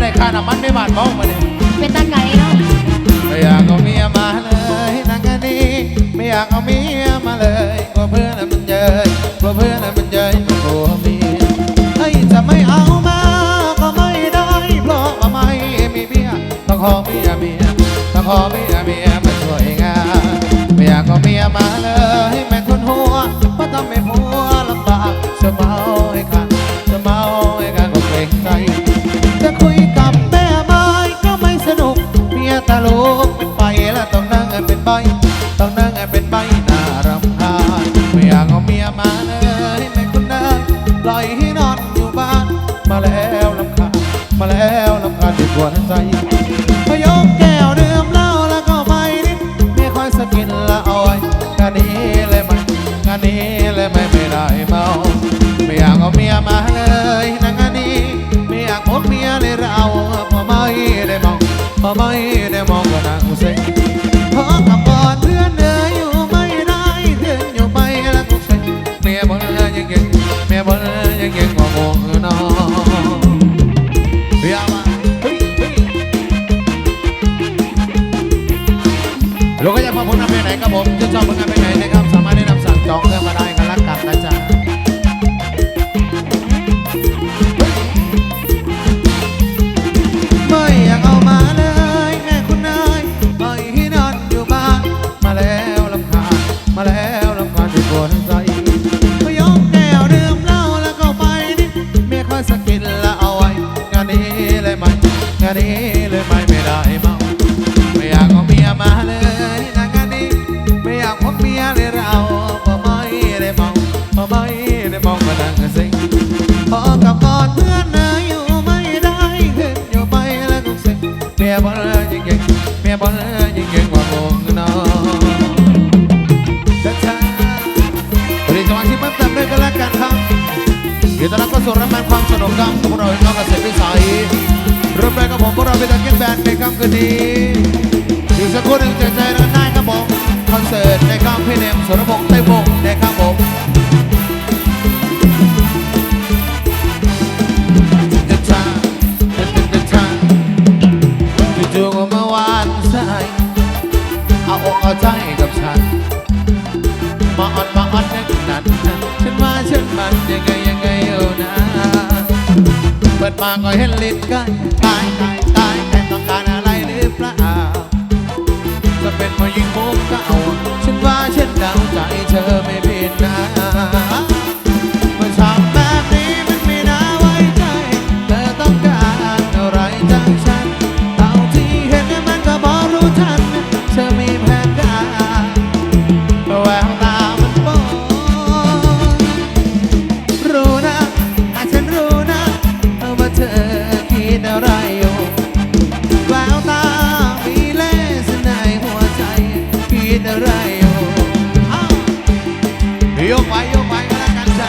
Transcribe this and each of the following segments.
ได้ค่าน้ำมันไม่บาทบ้อมาเลยเป็นตาไก่เนาะไม่อยากเอาเมียมาเลยนังกันนี้ไม่อยากเอาเมียมาเลยกลัวเพื่อนมันเย้ยกลัวเพื่อนมันเย้มันกลัวเมียไอ้จะไม่เอามาก็ไม่ได้เพราะว่าไม่มีเมียต้องขอเมียเมียต้องขอเมียเมียมาช่วยงานไม่อยากเอาเมียมาเลยไม่ หัวใจพยกแก้วดื่มเหล้าแล้วก็ไปนิดไม่ค่อยสกินละอ่อยกะนี้เลยมันกะนี้เลยไม่ไม่ได้เมาไม่อยากเอาเมียมาเลยนังอันนี้ไม่อยากพกเมียเลยเราพอไม่ได้เมาพอไม่ ก็อยากฟังผลนเพลงไหนครับผมจะชอบผลงานเพลงไหนนะครับ สามารถแนะนำสั่งจองได้มาได้ สุรมันความสนุกดังพวกเราใน้อกเกษตรพิสัยรวมไปกับผมพวกเราเป็นตะกียแบนในค่ำคืนนี้อีกสักครู่หนึ่งใจใจนันได้ครับผมคอนเสิร์ตในค่ำพี่เนมสุรพงษ์เต้วง มาก็เห็นลิ้นกันตายตายตายแต่ต้องการอะไรหรือเปล่าจะเป็นผู้หญิงผมก็เอาฉันว่าฉันเดาใจเธอไม่ผิดนะ โยกไปโยกไปก็แล้วกันจ้ะ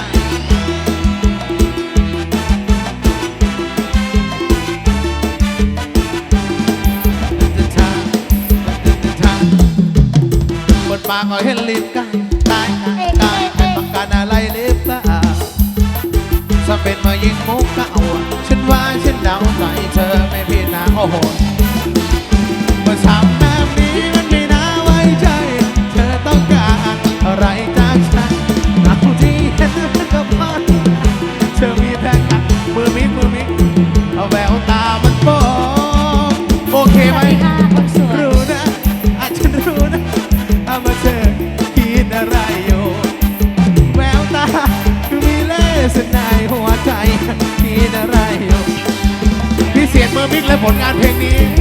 เปิดปากก็เห็นลิ้นกัน ผลงานเพลงนี้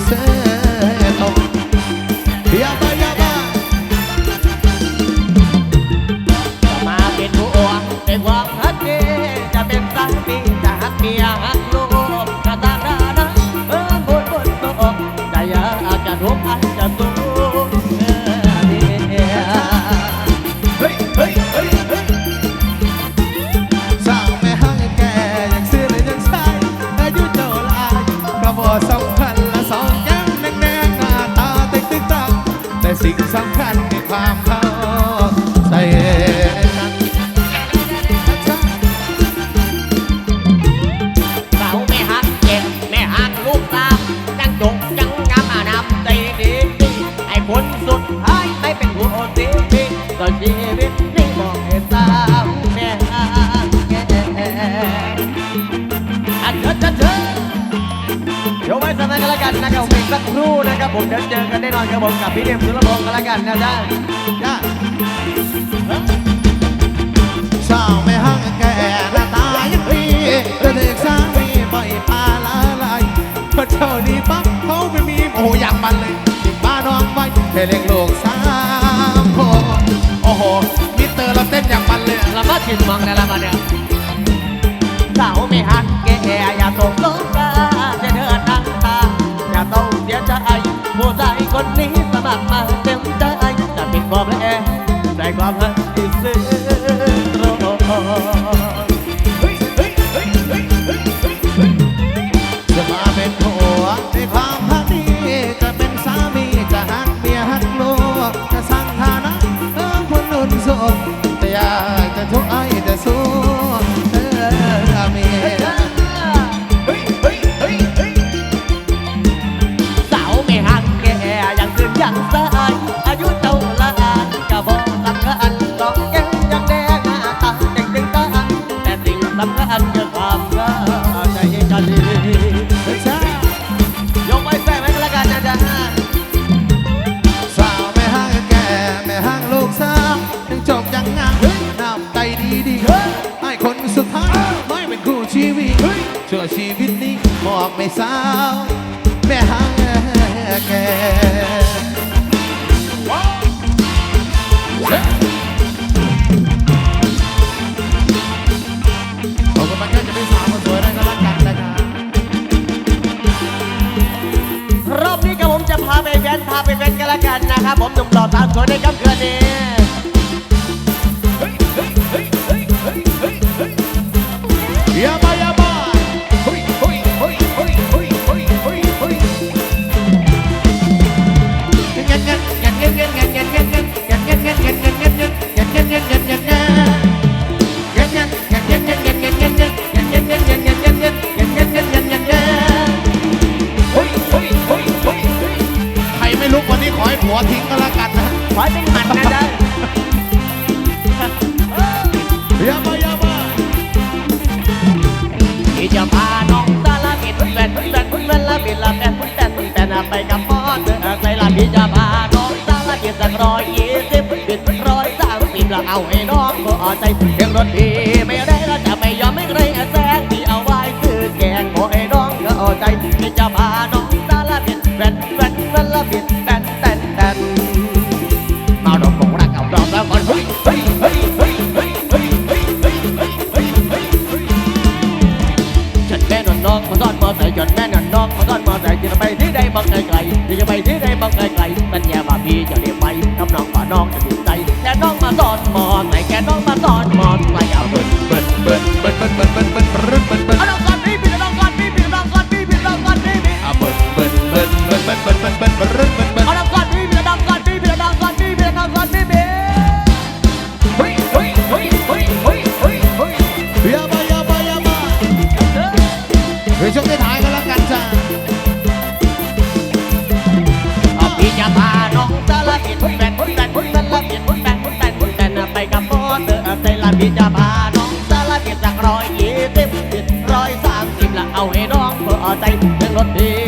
said ยวไว้สักนันกันละกันนะครับผมอีกสักครู่นะครับผมเดี๋ยวเจอกันแน่นอนครับผมกับพี่เดมสุรพงศ์กันละกันนะจ๊ะจ้าสาวไม่ห่างแก่หน้าตายังพีแต่เด็กสามีไม่ปาละลายพอเท่านี้ปั๊บเขาไม่มีโอ้ยักมันเลยติดบ้าน้องไว้เธอเลี้ยงลูกสามคนโอ้โหมิเตอร์เราเต้นอย่างมันเลยเราก็ถึงมองแล้วละมาเนี่ยสาวไม่หัก คนนี้มามากมาเต็มใจอายุดัดป็นความและแอบใจความรักที่ซึ้งตรง นังจบยังงาน้ำใจดีดีเฮ้ยไอ้คนสุดท้ายไม่เป็นคู่ชีวิตเฮ้ชั่วชีวิตนี้มอบไม่สาว ครับผมหนุ่มหล่อตาวสวยในค่เกินนี้ ใจเพียงรถดี ที่จะพาน้องสละกีจจากรอยยี่สิบติดร้อยสามสิบละเอาให้น้องเพื่อใจเรื่องรถดี